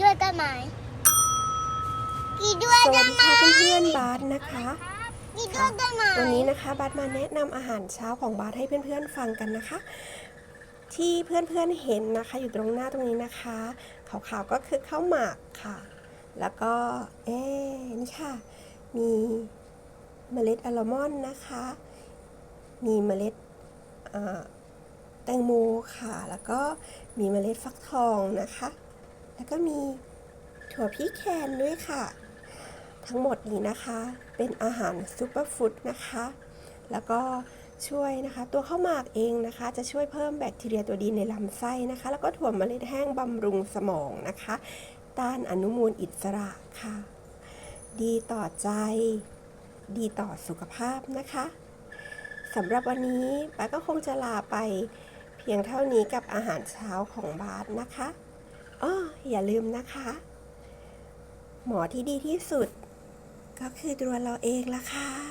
ด้วยได้ไหมกินด้วยสวัได้สดีไหมค่ะเพื่อนๆบาสนะคะกินด้วยได้ไหมวันนี้นะคะบาสมาแนะนำอาหารเช้าของบาสให้เพื่อนๆฟังกันนะคะ ที่เพื่อนๆเห็นนะคะ อยู่ตรงหน้าตรงนี้นะคะขาวๆก็คือข้าวหมากค่ะ แล้วก็เอ๊ะนี่ค่ะ มีเมล็ดอัลมอนด์นะคะ มีเมล็ดอ่าแตงโมค่ะ แล้วก็มีเมล็ดฟักทองนะคะ แล้วก็มีถั่วพี่แคนด้วยค่ะ ทั้งหมดนี้นะคะ เป็นอาหารซูเปอร์ฟู้ดนะคะ แล้วก็ช่วยนะคะ ตัวข้าวหมากเองนะคะ จะช่วยเพิ่มแบคทีเรียตัวดีในลำไส้นะคะ แล้วก็ถั่วเมล็ดแห้งบำรุงสมองนะคะ ต้านอนุมูลอิสระค่ะ ดีต่อใจ ดีต่อสุขภาพนะคะสำหรับวันนี้ป้าก็คงจะลาไปเพียงเท่านี้กับอาหารเช้าของบาสนะคะ อ้ออย่าลืมนะคะ หมอที่ดีที่สุด ก็คือตัวเราเองละค่ะ